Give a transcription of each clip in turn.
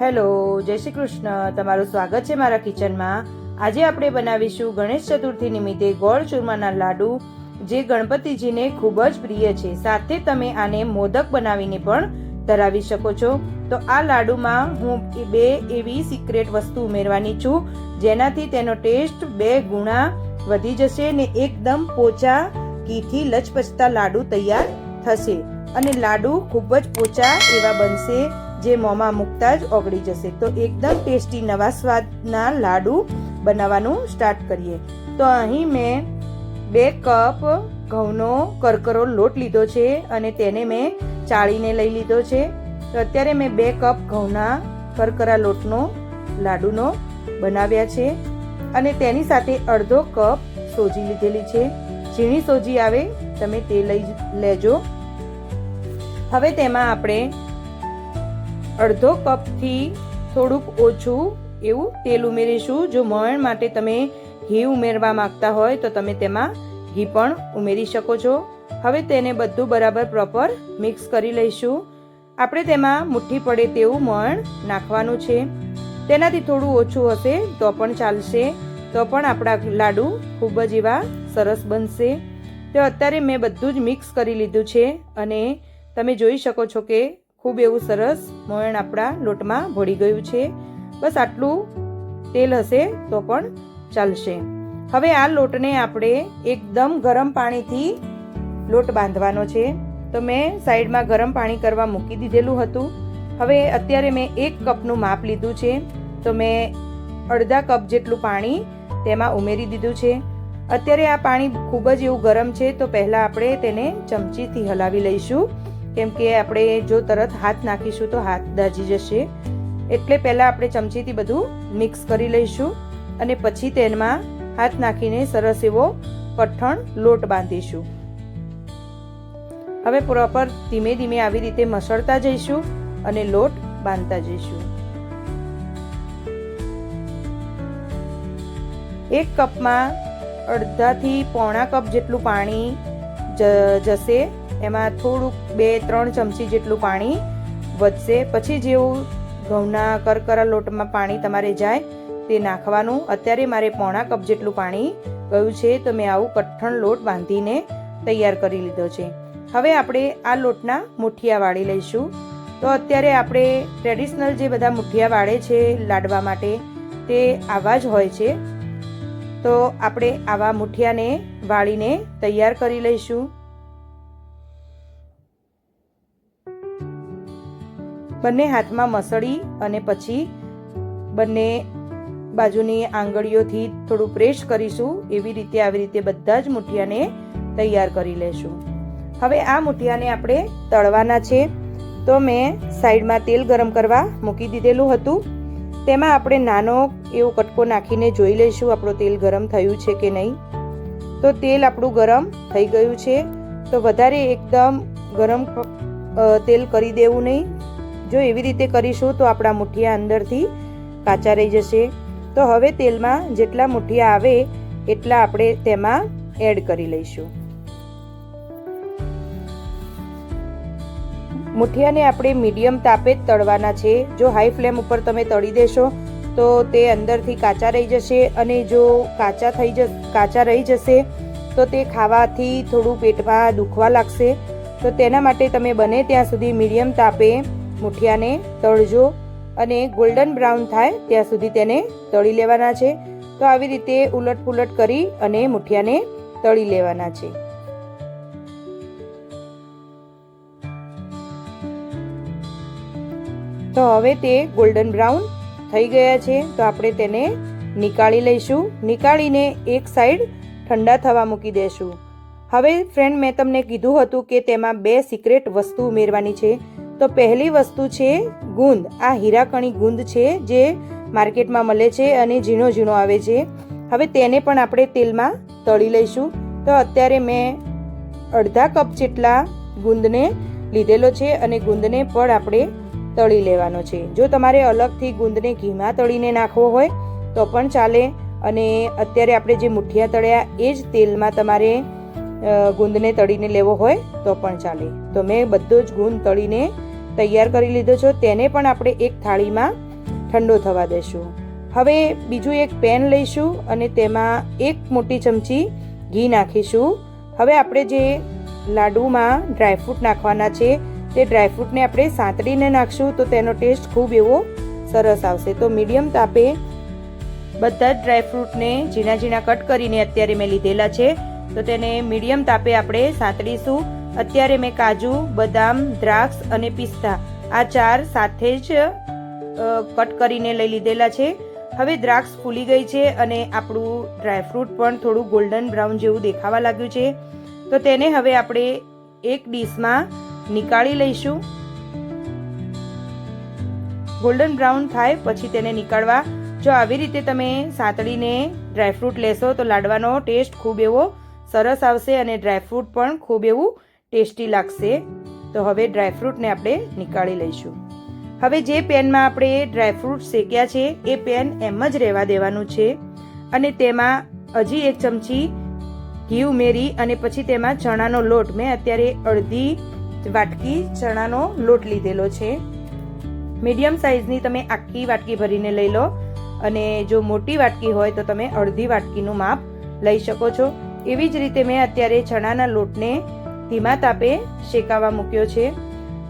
Hello, જય શ્રી કૃષ્ણ. તમારું સ્વાગત છે મારા કિચનમાં. આજે આપણે બનાવીશું ગણેશ ચતુર્થી નિમિત્તે ગોળ ચૂરમાના લાડુ, જે ગણપતિજીને ખૂબ જ પ્રિય છે. સાથે તમે આને મોદક બનાવીને પણ ધરાવી શકો છો. તો આ લાડુમાં હું બે એવી સિક્રેટ વસ્તુ ઉમેરવાની છું, જેનાથી તેનો ટેસ્ટ બે ગુણા વધી જશે ને એકદમ પોચા ઘીથી લચપચતા લાડુ તૈયાર થશે. અને લાડુ ખૂબ જ પોચા એવા બનશે. જે મોંમાં મૂકતા જ ઓગળી જશે. તો એકદમ ટેસ્ટી નવા સ્વાદના લાડુ બનાવવાનું સ્ટાર્ટ કરીએ. તો અહીં મેં બે કપ ઘઉંનો કરકરો લોટ લીધો છે અને તેને મેં ચાળીને લઈ લીધો છે. તો અત્યારે મેં બે કપ ઘઉંના કરકરા લોટનો લાડુનો બનાવ્યા છે અને તેની સાથે અડધો કપ સોજી લીધેલી છે. ઝીણી સોજી આવે, તમે તે લઈ લેજો. હવે તેમાં આપણે અડધો કપથી થોડુંક ઓછું એવું તેલ ઉમેરીશું. જો મણ માટે તમે ઘી ઉમેરવા માંગતા હોય તો તમે તેમાં ઘી પણ ઉમેરી શકો છો. હવે તેને બધું બરાબર પ્રોપર મિક્સ કરી લઈશું. આપણે તેમાં મુઠ્ઠી પડે તેવું મણ નાખવાનું છે. તેનાથી થોડું ઓછું હશે તો પણ ચાલશે. તો પણ આપણા લાડુ ખૂબ જ એવા સરસ બનશે. તો અત્યારે મેં બધું જ મિક્સ કરી લીધું છે અને તમે જોઈ શકો છો કે ખૂબ એવું સરસ મોયણ આપણા લોટમાં ભળી ગયું છે. બસ આટલું તેલ હશે તો પણ ચાલશે. હવે આ લોટને આપણે એકદમ ગરમ પાણીથી લોટ બાંધવાનો છે. તો મેં સાઈડમાં ગરમ પાણી કરવા મૂકી દીધેલું હતું. હવે અત્યારે મેં એક કપનું માપ લીધું છે. તો મેં અડધા કપ જેટલું પાણી તેમાં ઉમેરી દીધું છે. અત્યારે આ પાણી ખૂબ જ એવું ગરમ છે તો પહેલાં આપણે તેને ચમચીથી હલાવી લઈશું. કેમ કે આપણે જો તરત હાથ નાખીશું તો હાથ દાજી જશે. એટલે પહેલાં આપણે ચમચીથી બધું મિક્સ કરી લઈશું અને પછી તેમાં હાથ નાખીને સરસ એવો કઠણ લોટ બાંધીશું. હવે પ્રોપર ધીમે ધીમે આવી રીતે મસળતા જઈશું અને લોટ બાંધતા જઈશું. એક કપમાં અડધાથી પોણા કપ જેટલું પાણી જશે. એમાં થોડુંક બે, ત્રણ ચમચી જેટલું પાણી વધશે. પછી જેવું ઘઉંના કરકરા લોટમાં પાણી તમારે જાય તે નાખવાનું. અત્યારે મારે પોણા કપ જેટલું પાણી ગયું છે, તો મેં આવું કઠણ લોટ બાંધીને તૈયાર કરી લીધો છે. હવે આપણે આ લોટના મુઠિયા વાળી લઈશું. તો અત્યારે આપણે ટ્રેડિશનલ જે બધા મુઠિયા વાળે છે લાડવા માટે તે આવા જ હોય છે. તો આપણે આવા મુઠિયાને વાળીને તૈયાર કરી લઈશું. બંને હાથમાં મસળી અને પછી બંને બાજુની આંગળીઓથી થોડું પ્રેસ કરીશું. એવી રીતે, આવી રીતે બધા જ મુઠિયાને તૈયાર કરી લેશું. હવે આ મુઠિયાને આપણે તળવાના છે. તો મેં સાઈડમાં તેલ ગરમ કરવા મૂકી દીધેલું હતું. તેમાં આપણે નાનો એવો કટકો નાખીને જોઈ લઈશું આપણું તેલ ગરમ થયું છે કે નહીં. તો તેલ આપણું ગરમ થઈ ગયું છે. તો વધારે એકદમ ગરમ તેલ કરી દેવું નહીં. જો એવી રીતે કરીશું તો આપણા મુઠિયા અંદરથી કાચા રહી જશે. તો હવે તેલમાં જેટલા મુઠિયા આવે એટલા આપણે તેમાં એડ કરી લઈશું. મુઠિયાને આપણે મીડિયમ તાપે જ તળવાના છે. જો હાઈ ફ્લેમ ઉપર તમે તળી દેશો તો તે અંદરથી કાચા રહી જશે અને જો કાચા થઈ જશે કાચા રહી જશે તો તે ખાવાથી થોડું પેટમાં દુખવા લાગશે. તો તેના માટે તમે બને ત્યાં સુધી મીડિયમ તાપે મુઠિયાને તળજો અને ગોલ્ડન બ્રાઉન થાય ત્યાં સુધી તેને તળી લેવાના છે. તો આવી રીતે ઉલટ પુલટ કરી અને મુઠિયાને તળી લેવાના છે. તો હવે તે ગોલ્ડન બ્રાઉન થઈ ગયા છે. તો આપણે તેને નીકાળી લઈશું. નીકાળીને એક સાઈડ ઠંડા થવા મૂકી દેશું. હવે ફ્રેન્ડ મેં તમને કીધું હતું કે તેમાં બે સિક્રેટ વસ્તુ ઉમેરવાની છે. તો પહેલી વસ્તુ છે ગુંદ. આ હીરાકણી ગુંદ છે જે માર્કેટમાં મળે છે અને ઝીણો ઝીણો આવે છે. હવે તેને પણ આપણે તેલમાં તળી લઈશું. તો અત્યારે મેં અડધા કપ જેટલા ગુંદને લીધેલો છે અને ગુંદને પણ આપણે તળી લેવાનો છે. જો તમારે અલગથી ગુંદને ઘીમાં તળીને નાખવો હોય, તો પણ ચાલે. અને અત્યારે આપણે જે મુઠિયા તળ્યા, એ જ તેલમાં તમારે ગુંદને તળીને લેવો હોય, તો પણ ચાલે. તો મેં બધો જ ગુંદ તળીને તૈયાર કરી લીધો છો, તેને પણ આપણે એક થાળીમાં ઠંડો થવા દેશું. હવે બીજું એક પેન લઈશું અને તેમાં એક મોટી ચમચી ઘી નાખીશું. હવે આપણે જે લાડુમાં ડ્રાયફ્રૂટ નાખવાના છે, તે ડ્રાયફ્રૂટને આપણે સાંતળીને નાખશું તો તેનો ટેસ્ટ ખૂબ એવો સરસ આવશે. તો મીડિયમ તાપે બધા જ ડ્રાયફ્રૂટને ઝીણા ઝીણા કટ કરીને અત્યારે મેં લીધેલા છે, તો તેને મીડિયમ તાપે આપણે સાંતળીશું. અત્યારે મેં કાજુ, બદામ, દ્રાક્ષ અને પિસ્તા આ ચાર સાથે જ કટ કરીને લઈ લીધેલા છે. હવે દ્રાક્ષ ફૂલી ગઈ છે અને આપણું ડ્રાયફ્રૂટ પણ થોડું ગોલ્ડન બ્રાઉન જેવું દેખાવા લાગ્યું છે. તો તેને હવે આપણે એક ડીશમાં નીકાળી લઈશું. ગોલ્ડન બ્રાઉન થાય પછી તેને નીકાળવા. જો આવી રીતે તમે સાતળીને ડ્રાયફ્રૂટ લેશો તો લાડવાનો ટેસ્ટ ખૂબ એવો સરસ આવશે અને ડ્રાયફ્રૂટ પણ ખૂબ એવું ટેસ્ટી લાગશે. તો હવે ડ્રાયફ્રૂટને આપણે નીકાળી લઈશું. હવે જે પેનમાં આપણે ડ્રાયફ્રૂટ શેક્યા છે, એ પેન એમ જ રહેવા દેવાનું છે. અને તેમાં હજી એક ચમચી ઘી ઉમેરી અને પછી તેમાં ચણાનો લોટ. મેં અત્યારે અડધી વાટકી ચણાનો લોટ લીધેલો છે. મીડિયમ સાઇઝની તમે આખી વાટકી ભરીને લઈ લો. અને જો મોટી વાટકી હોય તો તમે અડધી વાટકીનું માપ લઈ શકો છો. એવી જ રીતે મેં અત્યારે ચણાના લોટને ધીમા તાપે શેકાવા મૂક્યો છે.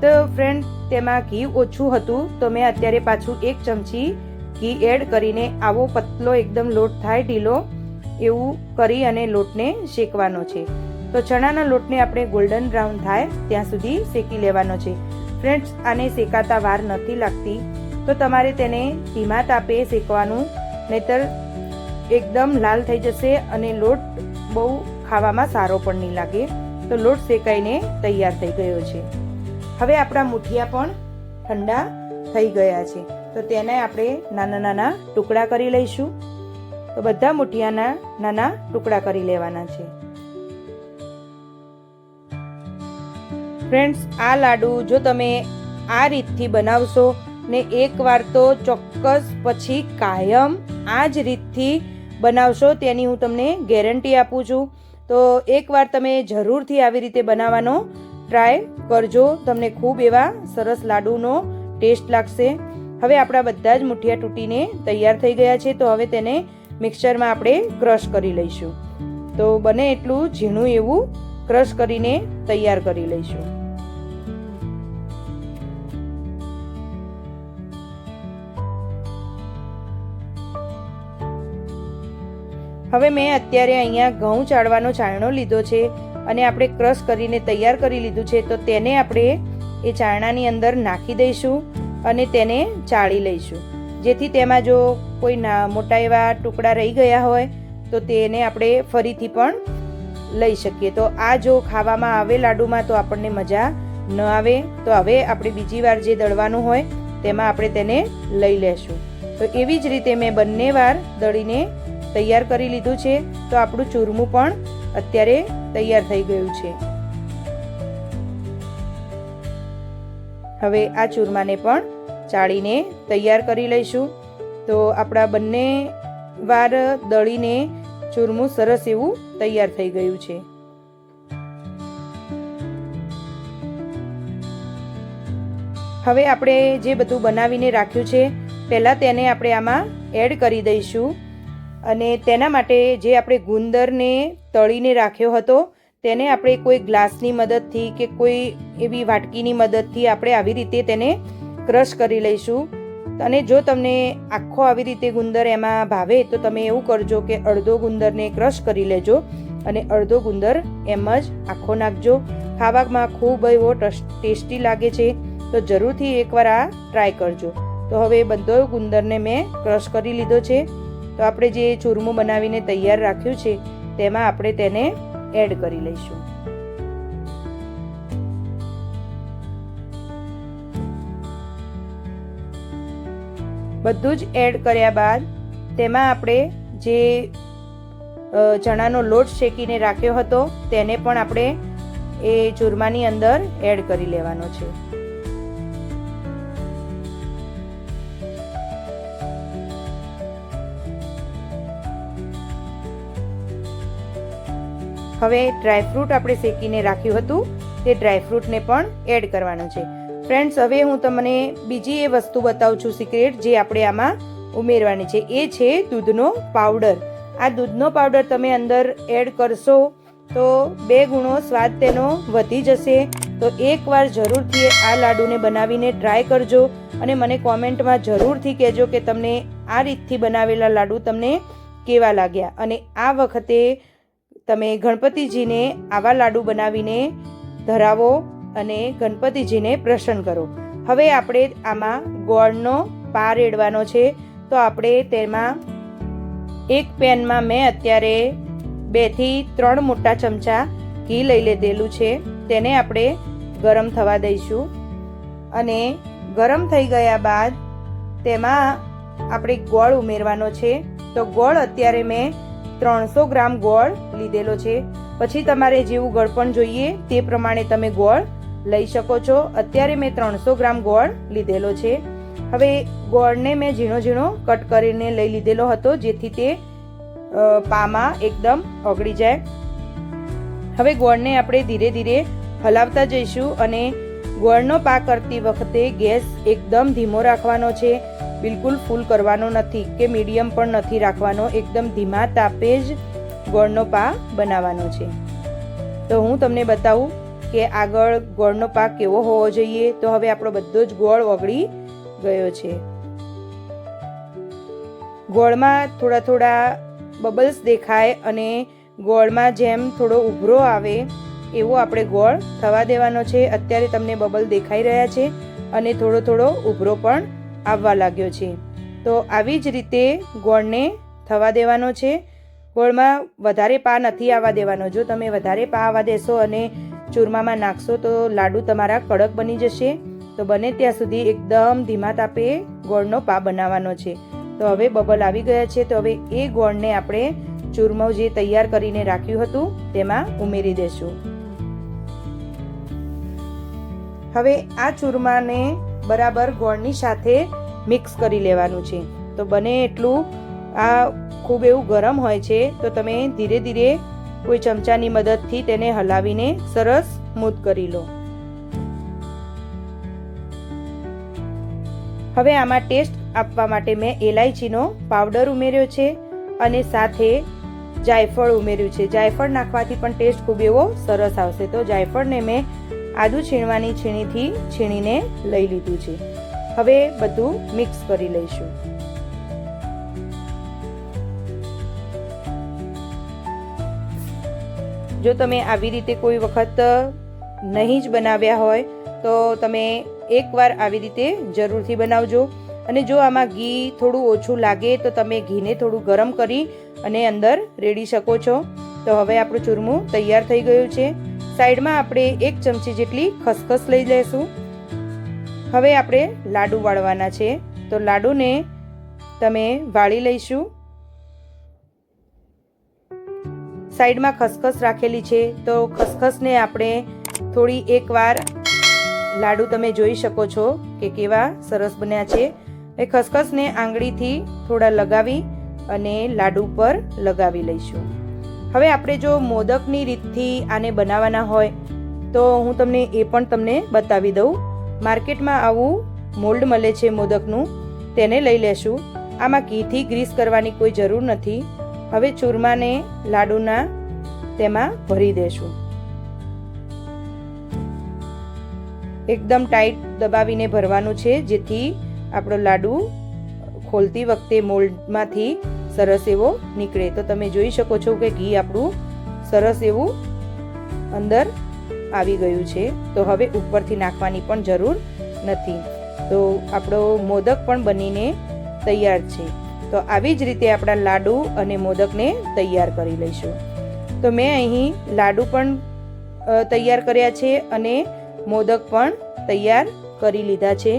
તો ફ્રેન્ડ તેમાં ઘી ઓછું હતું. તો મેં અત્યારે પાછું એક ચમચી ઘી એડ કરીને આવો પતલો એકદમ લોટ થાય ઢીલો એવું કરી અને લોટને શેકવાનો છે. તો ચણાના લોટને આપણે ગોલ્ડન બ્રાઉન થાય ત્યાં સુધી શેકી લેવાનો છે. ફ્રેન્ડ્સ આને શેકાતા વાર નથી લાગતી. તો તમારે તેને ધીમા તાપે શેકવાનું, નહીતર એકદમ લાલ થઈ જશે અને લોટ બહુ ખાવામાં સારો પણ નહીં લાગે. તો લોટ શેકાઈને તૈયાર થઈ ગયો છે. હવે આપણા મુઠિયા પણ ઠંડા થઈ ગયા છે. તો તેને આપણે નાના નાના ટુકડા કરી લઈશું. તો બધા મુઠિયાના નાના ટુકડા કરી લેવાના છે. ફ્રેન્ડ્સ, આ લાડુ જો તમે આ રીતથી બનાવશો ને એકવાર તો ચોક્કસ પછી કાયમ આ જ રીતથી બનાવશો તેની હું તમને ગેરંટી આપું છું. તો એકવાર તમે જરૂરથી આવી રીતે બનાવવાનો ટ્રાય કરજો. તમને ખૂબ એવા સરસ લાડુનો ટેસ્ટ લાગશે. હવે આપણા બધા જ મુઠિયા તૂટીને તૈયાર થઈ ગયા છે, તો હવે તેને મિક્સરમાં આપણે ક્રશ કરી લઈશું. તો બને એટલું ઝીણું એવું ક્રશ કરીને તૈયાર કરી લઈશું. હવે મેં અત્યારે અહીંયા ઘઉં ચાળવાનો ચાળણો લીધો છે અને આપણે ક્રશ કરીને તૈયાર કરી લીધું છે, તો તેને આપણે એ ચાળણાની અંદર નાખી દઈશું અને તેને ચાળી લઈશું. જેથી તેમાં જો કોઈ ના મોટા એવા ટુકડા રહી ગયા હોય, તો તેને આપણે ફરીથી પણ લઈ શકીએ. તો આ જો ખાવામાં આવે લાડુમાં, તો આપણને મજા ન આવે. તો હવે આપણે બીજી વાર જે દળવાનું હોય, તેમાં આપણે તેને લઈ લેશું. તો એવી જ રીતે મેં બંને વાર દળીને તૈયાર કરી લીધું છે, તો આપણું ચૂરમું પણ અત્યારે તૈયાર થઈ ગયું છે. હવે આ ચૂરમાને પણ ચાળીને તૈયાર કરી લઈશું. તો આપણા બંને વાર દળીને ચૂરમું સરસ એવું તૈયાર થઈ ગયું છે. હવે આપણે જે બધું બનાવીને રાખ્યું છે, પહેલાં તેને આપણે આમાં એડ કરી દઈશું. અને તેના માટે જે આપણે ગુંદરને તળીને રાખ્યો હતો, તેને આપણે કોઈ ગ્લાસની મદદથી કે કોઈ એવી વાટકીની મદદથી આપણે આવી રીતે તેને ક્રશ કરી લઈશું. અને જો તમને આખો આવી રીતે ગુંદર એમાં ભાવે, તો તમે એવું કરજો કે અડધો ગુંદરને ક્રશ કરી લેજો અને અડધો ગુંદર એમ જ આખો નાખજો. ખાવામાં ખૂબ એવો ટેસ્ટી લાગે છે, તો જરૂરથી એકવાર આ ટ્રાય કરજો. તો હવે બધો ગુંદરને મેં ક્રશ કરી લીધો છે. તો આપણે જે ચૂરમું બનાવીને તૈયાર રાખ્યું છે, તેમાં આપણે તેને એડ કરી લઈશું. બધું જ એડ કર્યા બાદ તેમાં આપણે જે ચણાનો લોટ શેકીને રાખ્યો હતો, તેને પણ આપણે એ ચૂરમાની અંદર એડ કરી લેવાનો છે. હવે ડ્રાયફ્રૂટ આપણે શેકીને રાખ્યું હતું. તે ડ્રાયફ્રૂટને પણ એડ કરવાનું છે. ફ્રેન્ડ્સ, હવે હું તમને બીજી એ વસ્તુ બતાવું છું સિક્રેટ જે આપણે આમાં ઉમેરવાની છે. એ છે દૂધનો પાવડર. આ દૂધનો પાવડર તમે અંદર એડ કરશો તો બે ગુણો સ્વાદ તેનો વધી જશે. તો એકવાર જરૂરથી આ લાડુને બનાવીને ટ્રાય કરજો અને મને કોમેન્ટમાં જરૂરથી કહેજો કે તમને આ રીતથી બનાવેલા લાડુ તમને કેવા લાગ્યા. અને આ વખતે તમે ગણપતિજીને આવા લાડુ બનાવીને ધરાવો અને ગણપતિજીને પ્રસન્ન કરો. હવે આપણે આમાં ગોળનો પાર રેડવાનો છે. તો આપણે તેમાં એક પેનમાં મેં અત્યારે બેથી ત્રણ મોટા ચમચા ઘી લઈ લીધેલું છે. તેને આપણે ગરમ થવા દઈશું. અને ગરમ થઈ ગયા બાદ તેમાં આપણે ગોળ ઉમેરવાનો છે. તો ગોળ અત્યારે મેં ત્રણસો ગ્રામ ગોળ લીધેલો છે. પછી તમારે જેવું ગળપણ જોઈએ તે પ્રમાણે તમે ગોળ લઈ શકો છો. અત્યારે મેં ત્રણસો ગ્રામ ગોળ લીધેલો છે. હવે ગોળને મેં ઝીણો ઝીણો કટ કરીને લઈ લીધેલો હતો, જેથી તે પામાં એકદમ ઓગળી જાય. હવે ગોળને આપણે ધીરે ધીરે હલાવતા જઈશું અને ગોળનો પાક કરતી વખતે ગેસ એકદમ ધીમો રાખવાનો છે. બિલકુલ ફૂલ કરવાનો નથી કે મીડિયમ પણ નથી રાખવાનો, એકદમ ધીમા તાપે જ ગોળનો પાક બનાવવાનો છે. તો હું તમને બતાવું કે આગળ ગોળનો પાક કેવો હોવો જોઈએ. તો હવે આપણો બધો જ ગોળ ઓગળી ગયો છે. ગોળમાં થોડા થોડા બબલ્સ દેખાય અને ગોળમાં જેમ થોડો ઉભરો આવે એવો આપણે ગોળ થવા દેવાનો છે. અત્યારે તમને બબલ દેખાઈ રહ્યા છે અને થોડો થોડો ઉભરો પણ આવવા લાગ્યો છે. તો આવી જ રીતે ગોળને થવા દેવાનો છે. ગોળમાં વધારે પા નથી આવવા દેવાનો. જો તમે વધારે પા આવવા દેશો અને ચૂરમામાં નાખશો તો લાડુ તમારા કડક બની જશે. તો બને ત્યાં સુધી એકદમ ધીમા તાપે ગોળનો પા બનાવવાનો છે. તો હવે બબલ આવી ગયા છે. તો હવે એ ગોળને આપણે ચૂરમો જે તૈયાર કરીને રાખ્યું હતું તેમાં ઉમેરી દેશું. હવે આ ચૂરમાને બરાબર ગોળની સાથે મિક્સ કરી લેવાનું છે. તો બને એટલું. આ ખૂબ એવું ગરમ હોય છે, તો તમે ધીરે ધીરે કોઈ ચમચાની મદદથી તેને હલાવીને સરસ સ્મૂથ કરી લો. હવે આમાં ટેસ્ટ આપવા માટે મેં એલાયચીનો પાવડર ઉમેર્યો છે અને સાથે જાયફળ ઉમેર્યું છે. જાયફળ નાખવાથી પણ ટેસ્ટ ખૂબ એવો સરસ આવશે. તો જાયફળને મેં આદુ છીણવાની છીણીથી છીણીને લઈ લીધું છે. હવે બધું મિક્સ કરી લઈશું. જો તમે આવી રીતે કોઈ વખત નહીં જ બનાવ્યા હોય, તો તમે એકવાર આવી રીતે જરૂરથી બનાવજો. અને જો આમાં ઘી થોડું ઓછું લાગે, તો તમે ઘીને થોડું ગરમ કરી અને અંદર રેડી શકો છો. તો હવે આપણું ચૂરમું તૈયાર થઈ ગયું છે. સાઈડમાં આપણે એક ચમચી જેટલી ખસખસ લઈ લઈશું હવે આપણે લાડુ વાળવાના છે. તો લાડુને તમે વાળી લઈશું. સાઈડમાં ખસખસ રાખેલી છે. તો ખસખસને આપણે થોડી એકવાર લાડુ તમે જોઈ શકો છો કે કેવા સરસ બન્યા છે. એ ખસખસને આંગળીથી થોડા લગાવી અને લાડુ પર લગાવી લઈશું. હવે આપણે જો મોદકની રીતથી આને બનાવવાના હોય, તો હું તમને એ પણ તમને બતાવી દઉં. માર્કેટમાં આવું મોલ્ડ મળે છે મોદકનું, તેને લઈ લેશું. આમાં ઘીથી ગ્રીસ કરવાની કોઈ જરૂર નથી. હવે ચૂરમાને લાડુના તેમાં ભરી દેશું. એકદમ ટાઈટ દબાવીને ભરવાનું છે, જેથી આપણો લાડુ ખોલતી વખતે મોલ્ડમાંથી સરસ એવો નીકળે. તો તમે જોઈ શકો છો કે ઘી આપણું સરસ એવું અંદર આવી ગયું છે. તો હવે ઉપરથી નાખવાની પણ જરૂર નથી. તો આપણો મોદક પણ બનીને તૈયાર છે. તો આવી જ રીતે આપણા લાડુ અને મોદકને તૈયાર કરી લઈશું. તો મેં અહીં લાડુ પણ તૈયાર કર્યા છે અને મોદક પણ તૈયાર કરી લીધા છે.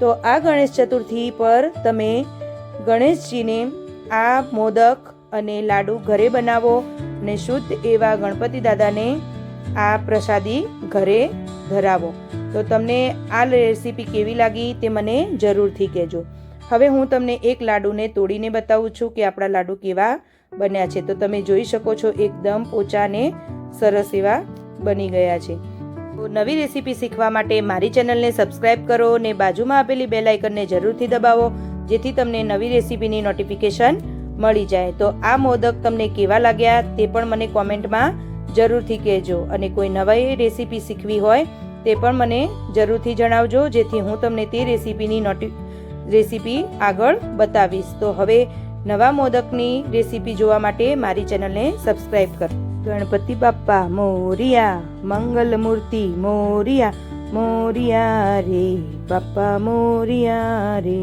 તો આ ગણેશ ચતુર્થી પર તમે ગણેશજીને આ મોદક અને લાડુ ઘરે બનાવો અને શુદ્ધ એવા ગણપતિ દાદાને આ પ્રસાદી ઘરે ધરાવો. તો તમને આ રેસીપી કેવી લાગી તે મને જરૂરથી કહેજો. હવે હું તમને એક લાડુને તોડીને બતાવું છું કે આપણા લાડુ કેવા બન્યા છે. તો તમે જોઈ શકો છો એકદમ પોચાને સરસ એવા બની ગયા છે. તો નવી રેસીપી શીખવા માટે મારી ચેનલને સબસ્ક્રાઈબ કરો ને બાજુમાં આપેલી બેલ આઇકનને જરૂરથી દબાવો. જેથી તમને નવી રેસીપીની નોટિફિકેશન મળી જાય. તો આ મોદક તમને કેવા લાગ્યા તે પણ મને કોમેન્ટમાં જરૂરથી કહેજો. અને કોઈ નવી રેસીપી શીખવી હોય તે પણ મને જરૂરથી જણાવજો, જેથી હું તમને તે રેસીપીની નોટિ રેસીપી આગળ બતાવીશ. તો હવે નવા મોદકની રેસીપી જોવા માટે મારી ચેનલને સબસ્ક્રાઇબ કરો. ગણપતિ બાપ્પા, મોરિયા મંગલ મૂર્તિ મોરિયા. મોરિયા રે બાપા મોરિયા રે.